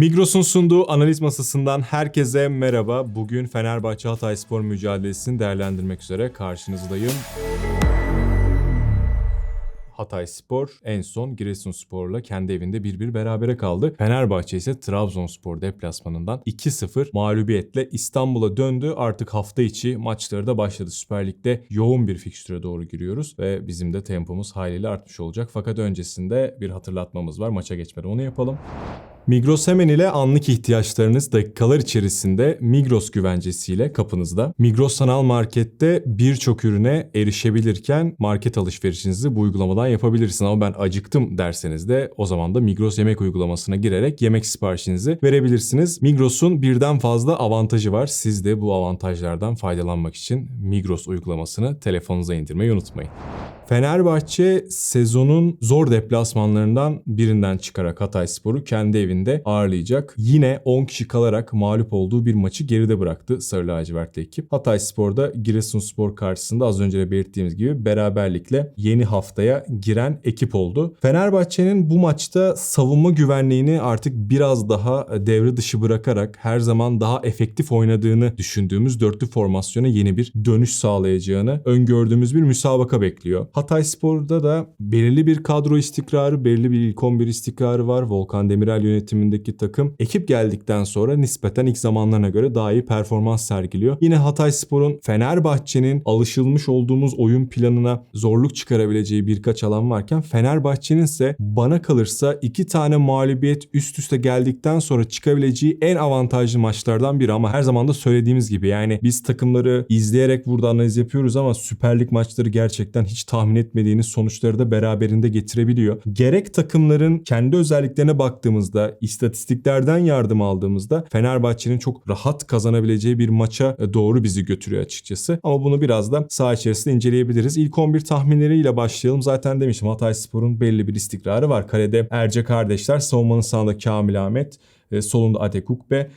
Migros'un sunduğu analiz masasından herkese merhaba. Bugün Fenerbahçe Hatay Spor mücadelesini değerlendirmek üzere karşınızdayım. Hatay Spor en son Giresunspor'la kendi evinde 1-1 berabere kaldı. Fenerbahçe ise Trabzonspor deplasmanından 2-0 mağlubiyetle İstanbul'a döndü. Artık hafta içi maçları da başladı. Süper Lig'de yoğun bir fikstüre doğru giriyoruz ve bizim de tempomuz haliyle artmış olacak. Fakat öncesinde bir hatırlatmamız var. Maça geçmeden onu yapalım. Migros Hemen ile anlık ihtiyaçlarınız dakikalar içerisinde Migros güvencesiyle kapınızda. Migros Sanal Market'te birçok ürüne erişebilirken market alışverişinizi bu uygulamadan yapabilirsiniz. Ama ben acıktım derseniz de o zaman da Migros yemek uygulamasına girerek yemek siparişinizi verebilirsiniz. Migros'un birden fazla avantajı var. Siz de bu avantajlardan faydalanmak için Migros uygulamasını telefonunuza indirmeyi unutmayın. Fenerbahçe sezonun zor deplasmanlarından birinden çıkarak Hatay Spor'u kendi evinde ağırlayacak. Yine 10 kişi kalarak mağlup olduğu bir maçı geride bıraktı Sarı Lacivertli ekip. Hatay Spor'da Giresunspor karşısında az önce de belirttiğimiz gibi beraberlikle yeni haftaya giren ekip oldu. Fenerbahçe'nin bu maçta savunma güvenliğini artık biraz daha devre dışı bırakarak her zaman daha efektif oynadığını düşündüğümüz dörtlü formasyona yeni bir dönüş sağlayacağını öngördüğümüz bir müsabaka bekliyor. Hatay Spor'da da belirli bir kadro istikrarı, belirli bir ilk 11 istikrarı var. Volkan Demirel yönetimindeki takım ekip geldikten sonra nispeten ilk zamanlarına göre daha iyi performans sergiliyor. Yine Hatay Spor'un Fenerbahçe'nin alışılmış olduğumuz oyun planına zorluk çıkarabileceği birkaç alan varken Fenerbahçe'nin ise bana kalırsa iki tane mağlubiyet üst üste geldikten sonra çıkabileceği en avantajlı maçlardan biri ama her zaman da söylediğimiz gibi yani biz takımları izleyerek burada analiz yapıyoruz ama Süper Lig maçları gerçekten hiç tahmin etmediğiniz sonuçları da beraberinde getirebiliyor. Gerek takımların kendi özelliklerine baktığımızda, istatistiklerden yardım aldığımızda Fenerbahçe'nin çok rahat kazanabileceği bir maça doğru bizi götürüyor açıkçası. Ama bunu biraz da saha içerisinde inceleyebiliriz. İlk 11 tahminleriyle başlayalım. Zaten demiştim Hatay Spor'un belli bir istikrarı var. Kalede Erce kardeşler, savunmanın sağında Kamil Ahmet, e, solunda Atekuk ve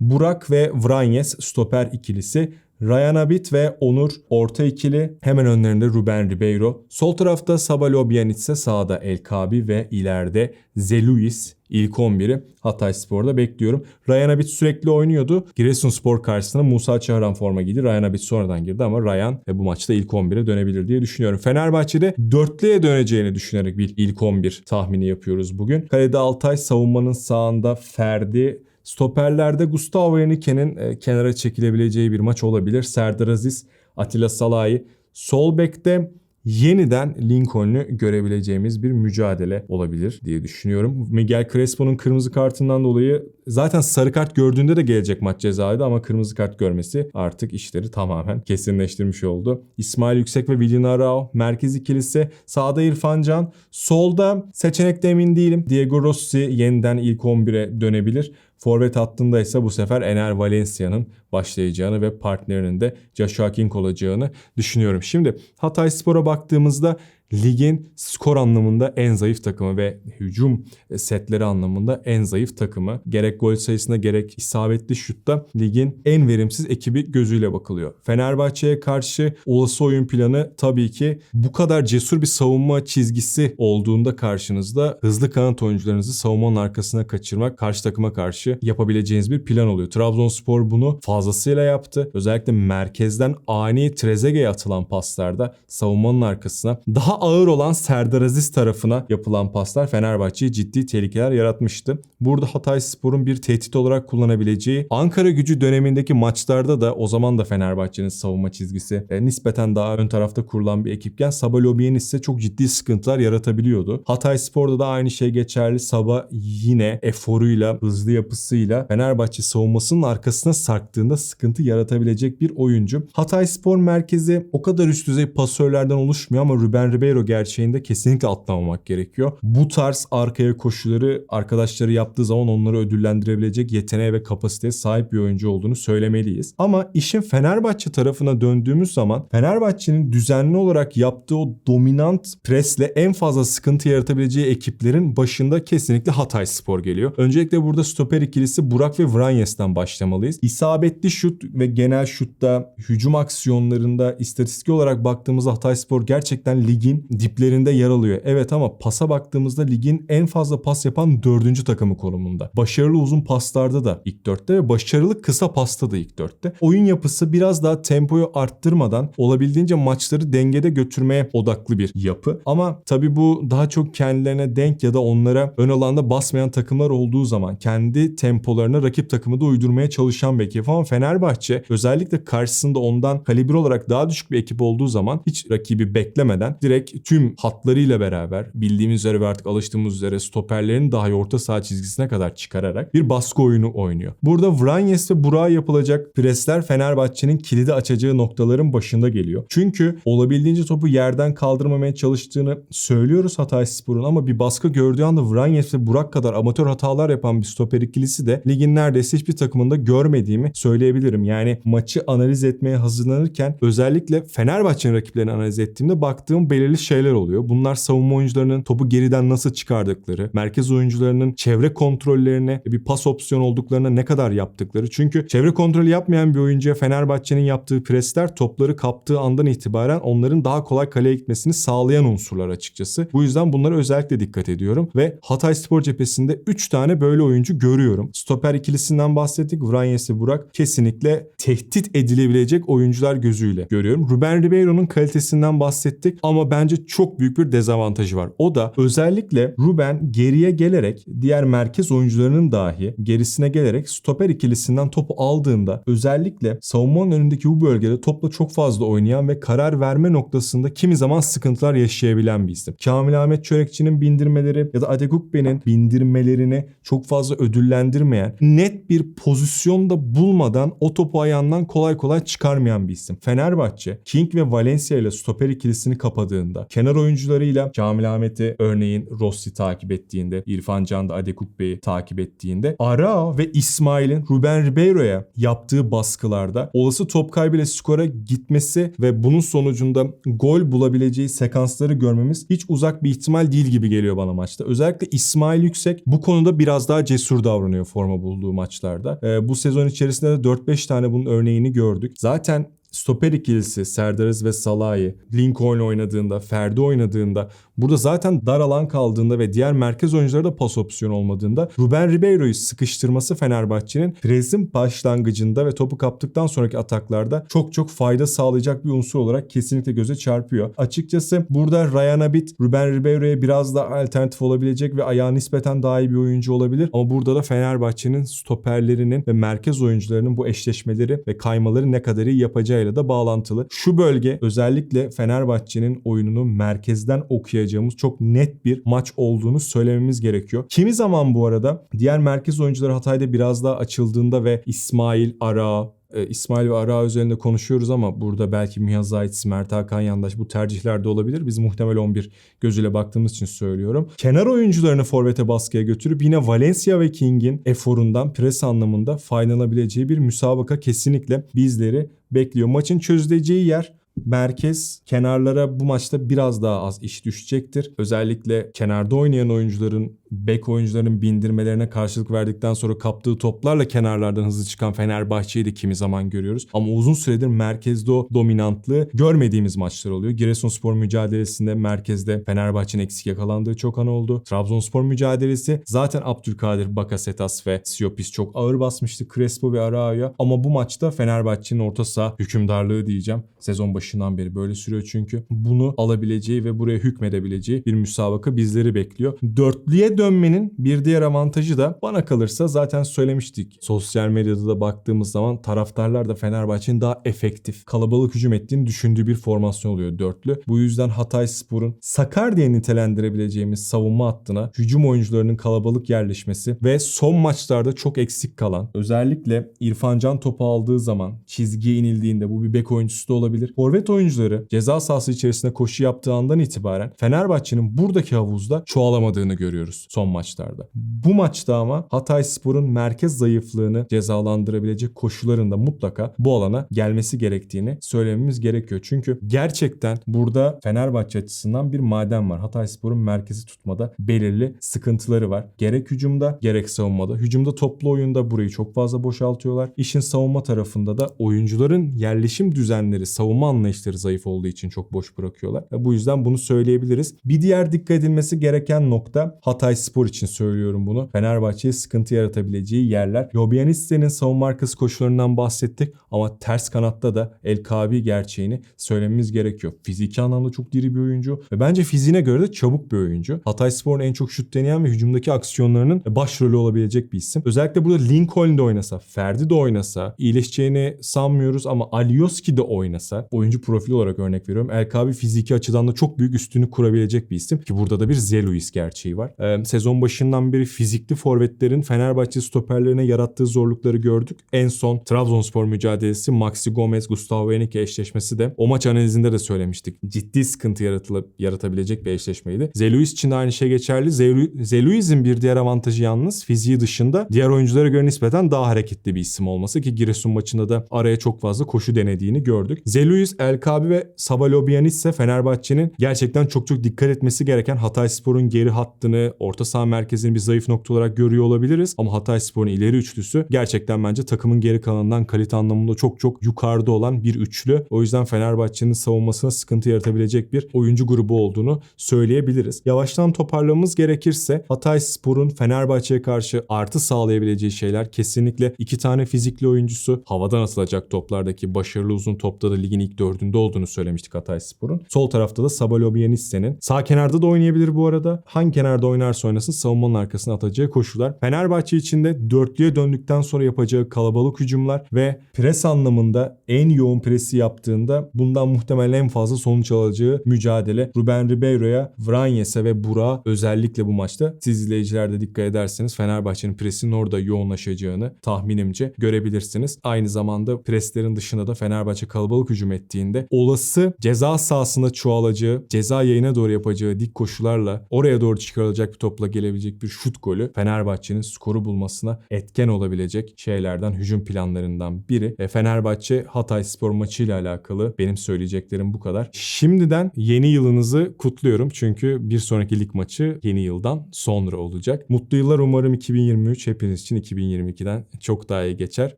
Burak ve Vranjes stoper ikilisi Ryan Abit ve Onur orta ikili. Hemen önlerinde Ruben Ribeiro. Sol tarafta Sabalo Bianic sağda El Kabi ve ileride Zeluis ilk 11'i Hatay Spor'da bekliyorum. Ryan Abit sürekli oynuyordu. Giresunspor karşısında Musa Çağıran forma giydi. Ryan Abit sonradan girdi ama Ryan bu maçta ilk 11'e dönebilir diye düşünüyorum. Fenerbahçe'de dörtlüye döneceğini düşünerek bir ilk 11 tahmini yapıyoruz bugün. Kalede Altay savunmanın sağında Ferdi Stoperlerde Gustavo Henrique'nin e, kenara çekilebileceği bir maç olabilir. Serdar Aziz, Atilla Salahi. Sol bekte yeniden Lincoln'u görebileceğimiz bir mücadele olabilir diye düşünüyorum. Miguel Crespo'nun kırmızı kartından dolayı zaten sarı kart gördüğünde de gelecek maç cezaydı ama kırmızı kart görmesi artık işleri tamamen kesinleştirmiş oldu. İsmail Yüksek ve Willian Arao merkez ikilisi. Sağda İrfan Can. Solda seçenekte emin değilim. Diego Rossi yeniden ilk 11'e dönebilir. Forvet hattında ise bu sefer Ener Valencia'nın başlayacağını ve partnerinin de Joshua King olacağını düşünüyorum. Şimdi Hatay Spor'a baktığımızda ligin skor anlamında en zayıf takımı ve hücum setleri anlamında en zayıf takımı. Gerek gol sayısına gerek isabetli şutta ligin en verimsiz ekibi gözüyle bakılıyor. Fenerbahçe'ye karşı olası oyun planı tabii ki bu kadar cesur bir savunma çizgisi olduğunda karşınızda hızlı kanat oyuncularınızı savunmanın arkasına kaçırmak karşı takıma karşı yapabileceğiniz bir plan oluyor. Trabzonspor bunu fazlasıyla yaptı. Özellikle merkezden ani Trezeguet'e atılan paslarda savunmanın arkasına daha ağır olan Serdar Aziz tarafına yapılan paslar Fenerbahçe'ye ciddi tehlikeler yaratmıştı. Burada Hatay Spor'un bir tehdit olarak kullanabileceği Ankara gücü dönemindeki maçlarda da o zaman da Fenerbahçe'nin savunma çizgisi e, nispeten daha ön tarafta kurulan bir ekipken Sabah Lobien ise çok ciddi sıkıntılar yaratabiliyordu. Hatay Spor'da da aynı şey geçerli. Sabah yine eforuyla, hızlı yapısıyla Fenerbahçe savunmasının arkasına sarktığında sıkıntı yaratabilecek bir oyuncu. Hatay Spor merkezi o kadar üst düzey pasörlerden oluşmuyor ama Ruben Ribeiro gerçeğinde kesinlikle atlamamak gerekiyor. Bu tarz arkaya koşuları arkadaşları yaptığı zaman onları ödüllendirebilecek yeteneğe ve kapasiteye sahip bir oyuncu olduğunu söylemeliyiz. Ama işin Fenerbahçe tarafına döndüğümüz zaman Fenerbahçe'nin düzenli olarak yaptığı o dominant presle en fazla sıkıntı yaratabileceği ekiplerin başında kesinlikle Hatay Spor geliyor. Öncelikle burada stoper ikilisi Burak ve Vranyes'ten başlamalıyız. İsabetli şut ve genel şutta, hücum aksiyonlarında istatistik olarak baktığımızda Hatayspor gerçekten ligin diplerinde yer alıyor. Evet ama pasa baktığımızda ligin en fazla pas yapan dördüncü takımı konumunda. Başarılı uzun paslarda da ilk dörtte ve başarılı kısa pasta da ilk dörtte. Oyun yapısı biraz daha tempoyu arttırmadan olabildiğince maçları dengede götürmeye odaklı bir yapı. Ama tabii bu daha çok kendilerine denk ya da onlara ön alanda basmayan takımlar olduğu zaman kendi tempolarına rakip takımı da uydurmaya çalışan bir ekip. Ama Fenerbahçe özellikle karşısında ondan kalibre olarak daha düşük bir ekip olduğu zaman hiç rakibi beklemeden direkt tüm hatlarıyla beraber bildiğimiz üzere ve artık alıştığımız üzere stoperlerin dahi orta saha çizgisine kadar çıkararak bir baskı oyunu oynuyor. Burada Vranyes ve Burak'a yapılacak presler Fenerbahçe'nin kilidi açacağı noktaların başında geliyor. Çünkü olabildiğince topu yerden kaldırmamaya çalıştığını söylüyoruz Hatayspor'un ama bir baskı gördüğü anda Vranyes ve Burak kadar amatör hatalar yapan bir stoper ikilisi de ligin neredeyse hiçbir takımında görmediğimi söyleyebilirim. Yani maçı analiz etmeye hazırlanırken özellikle Fenerbahçe'nin rakiplerini analiz ettiğimde baktığım belirli şeyler oluyor. Bunlar savunma oyuncularının topu geriden nasıl çıkardıkları, merkez oyuncularının çevre kontrollerine bir pas opsiyonu olduklarına ne kadar yaptıkları. Çünkü çevre kontrolü yapmayan bir oyuncuya Fenerbahçe'nin yaptığı presler topları kaptığı andan itibaren onların daha kolay kaleye gitmesini sağlayan unsurlar açıkçası. Bu yüzden bunlara özellikle dikkat ediyorum ve Hatay Spor cephesinde 3 tane böyle oyuncu görüyorum. Stoper ikilisinden bahsettik. Vranyes ve Burak kesinlikle tehdit edilebilecek oyuncular gözüyle görüyorum. Ruben Ribeiro'nun kalitesinden bahsettik ama bence çok büyük bir dezavantajı var. O da özellikle Ruben geriye gelerek diğer merkez oyuncularının dahi gerisine gelerek stoper ikilisinden topu aldığında özellikle savunmanın önündeki bu bölgede topla çok fazla oynayan ve karar verme noktasında kimi zaman sıkıntılar yaşayabilen bir isim. Kamil Ahmet Çörekçi'nin bindirmeleri ya da Adekukbe'nin bindirmelerini çok fazla ödüllendirmeyen, net bir pozisyonda bulmadan o topu ayağından kolay kolay çıkarmayan bir isim. Fenerbahçe, King ve Valencia ile stoper ikilisini kapadığında, kenar oyuncularıyla Kamil Ahmet'i örneğin Rossi takip ettiğinde, İrfan Can da Adekukbe'yi takip ettiğinde, Ara ve İsmail'in Ruben Ribeiro'ya yaptığı baskılarda olası top kaybıyla skora gitmesi ve bunun sonucunda gol bulabileceği sekansları görmemiz hiç uzak bir ihtimal değil gibi geliyor bana maçta. Özellikle İsmail Yüksek bu konuda biraz daha cesur davranıyor forma bulduğu maçlarda. Ee, bu sezon içerisinde de 4-5 tane bunun örneğini gördük. Zaten stoper ikilisi Serdarız ve Salahi, Lincoln oynadığında, Ferdi oynadığında burada zaten dar alan kaldığında ve diğer merkez oyunculara da pas opsiyonu olmadığında Ruben Ribeiro'yu sıkıştırması Fenerbahçe'nin presin başlangıcında ve topu kaptıktan sonraki ataklarda çok çok fayda sağlayacak bir unsur olarak kesinlikle göze çarpıyor. Açıkçası burada Ryan Abit Ruben Ribeiro'ya biraz daha alternatif olabilecek ve ayağı nispeten daha iyi bir oyuncu olabilir. Ama burada da Fenerbahçe'nin stoperlerinin ve merkez oyuncularının bu eşleşmeleri ve kaymaları ne kadar iyi yapacağıyla da bağlantılı. Şu bölge özellikle Fenerbahçe'nin oyununu merkezden okuyacağımız çok net bir maç olduğunu söylememiz gerekiyor. Kimi zaman bu arada diğer merkez oyuncuları Hatay'da biraz daha açıldığında ve İsmail, Ara, e, İsmail ve Ara üzerinde konuşuyoruz ama burada belki Miha Zayt, Mert Hakan Yandaş bu tercihler de olabilir. Biz muhtemel 11 gözüyle baktığımız için söylüyorum. Kenar oyuncularını forvete baskıya götürüp yine Valencia ve King'in eforundan pres anlamında faydalanabileceği bir müsabaka kesinlikle bizleri bekliyor. Maçın çözüleceği yer merkez kenarlara bu maçta biraz daha az iş düşecektir. Özellikle kenarda oynayan oyuncuların bek oyuncuların bindirmelerine karşılık verdikten sonra kaptığı toplarla kenarlardan hızlı çıkan Fenerbahçe'yi de kimi zaman görüyoruz. Ama uzun süredir merkezde o dominantlığı görmediğimiz maçlar oluyor. Giresunspor mücadelesinde merkezde Fenerbahçe'nin eksik yakalandığı çok an oldu. Trabzonspor mücadelesi zaten Abdülkadir, Bakasetas ve Siopis çok ağır basmıştı Crespo ve Arao'ya. Ama bu maçta Fenerbahçe'nin orta saha hükümdarlığı diyeceğim. Sezon başından beri böyle sürüyor çünkü. Bunu alabileceği ve buraya hükmedebileceği bir müsabaka bizleri bekliyor. Dörtlüye dönmenin bir diğer avantajı da bana kalırsa zaten söylemiştik. Sosyal medyada da baktığımız zaman taraftarlar da Fenerbahçe'nin daha efektif, kalabalık hücum ettiğini düşündüğü bir formasyon oluyor dörtlü. Bu yüzden Hatay Spor'un Sakar diye nitelendirebileceğimiz savunma hattına hücum oyuncularının kalabalık yerleşmesi ve son maçlarda çok eksik kalan özellikle İrfan Can topu aldığı zaman çizgiye inildiğinde bu bir bek oyuncusu da olabilir. Forvet oyuncuları ceza sahası içerisinde koşu yaptığı andan itibaren Fenerbahçe'nin buradaki havuzda çoğalamadığını görüyoruz. Son maçlarda. Bu maçta ama Hatay Spor'un merkez zayıflığını cezalandırabilecek koşularında mutlaka bu alana gelmesi gerektiğini söylememiz gerekiyor. Çünkü gerçekten burada Fenerbahçe açısından bir maden var. Hatay Spor'un merkezi tutmada belirli sıkıntıları var. Gerek hücumda gerek savunmada. Hücumda toplu oyunda burayı çok fazla boşaltıyorlar. İşin savunma tarafında da oyuncuların yerleşim düzenleri, savunma anlayışları zayıf olduğu için çok boş bırakıyorlar. Bu yüzden bunu söyleyebiliriz. Bir diğer dikkat edilmesi gereken nokta Hatay Spor için söylüyorum bunu. Fenerbahçe'ye sıkıntı yaratabileceği yerler. Lobianiste'nin savunma arkası koşularından bahsettik ama ters kanatta da El Kabi gerçeğini söylememiz gerekiyor. Fiziki anlamda çok diri bir oyuncu ve bence fiziğine göre de çabuk bir oyuncu. Hatay Spor'un en çok şut deneyen ve hücumdaki aksiyonlarının başrolü olabilecek bir isim. Özellikle burada Lincoln de oynasa, Ferdi de oynasa, iyileşeceğini sanmıyoruz ama Alioski de oynasa, oyuncu profili olarak örnek veriyorum. El Kabi fiziki açıdan da çok büyük üstünü kurabilecek bir isim ki burada da bir Zeluis gerçeği var. Ee, sezon başından beri fizikli forvetlerin Fenerbahçe stoperlerine yarattığı zorlukları gördük. En son Trabzonspor mücadelesi Maxi Gomez, Gustavo Henrique eşleşmesi de o maç analizinde de söylemiştik. Ciddi sıkıntı yaratıla, yaratabilecek bir eşleşmeydi. Zeluis için de aynı şey geçerli. Zelu, Zeluis'in bir diğer avantajı yalnız fiziği dışında diğer oyunculara göre nispeten daha hareketli bir isim olması ki Giresun maçında da araya çok fazla koşu denediğini gördük. Zeluis, El Kabi ve Sabalobianis ise Fenerbahçe'nin gerçekten çok çok dikkat etmesi gereken Hatay Spor'un geri hattını, orta saha merkezini bir zayıf nokta olarak görüyor olabiliriz. Ama Hatay Spor'un ileri üçlüsü gerçekten bence takımın geri kalanından kalite anlamında çok çok yukarıda olan bir üçlü. O yüzden Fenerbahçe'nin savunmasına sıkıntı yaratabilecek bir oyuncu grubu olduğunu söyleyebiliriz. Yavaştan toparlamamız gerekirse Hatay Spor'un Fenerbahçe'ye karşı artı sağlayabileceği şeyler kesinlikle iki tane fizikli oyuncusu, havadan atılacak toplardaki başarılı uzun topta da ligin ilk dördünde olduğunu söylemiştik Hatay Spor'un. Sol tarafta da Sabalobianisse'nin. Sağ kenarda da oynayabilir bu arada. Hangi kenarda oynarsa oynasın savunmanın arkasına atacağı koşular. Fenerbahçe için de dörtlüye döndükten sonra yapacağı kalabalık hücumlar ve pres anlamında en yoğun presi yaptığında bundan muhtemelen en fazla sonuç alacağı mücadele. Ruben Ribeiro'ya, Vranyes'e ve Burak'a özellikle bu maçta siz izleyiciler de dikkat ederseniz Fenerbahçe'nin presinin orada yoğunlaşacağını tahminimce görebilirsiniz. Aynı zamanda preslerin dışında da Fenerbahçe kalabalık hücum ettiğinde olası ceza sahasında çoğalacağı, ceza yayına doğru yapacağı dik koşularla oraya doğru çıkarılacak bir topla gelebilecek bir şut golü Fenerbahçe'nin skoru bulmasına etken olabilecek şeylerden, hücum planlarından biri. E, Fenerbahçe Hatay Spor maçıyla alakalı benim söyleyeceklerim bu kadar. Şimdiden yeni yılınızı kutluyorum çünkü bir sonraki lig maçı yeni yıldan sonra olacak. Mutlu yıllar umarım 2023 hepiniz için 2022'den çok daha iyi geçer.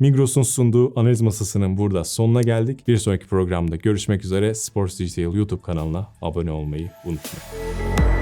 Migros'un sunduğu analiz masasının burada sonuna geldik. Bir sonraki programda görüşmek üzere. Sports Digital YouTube kanalına abone olmayı unutmayın.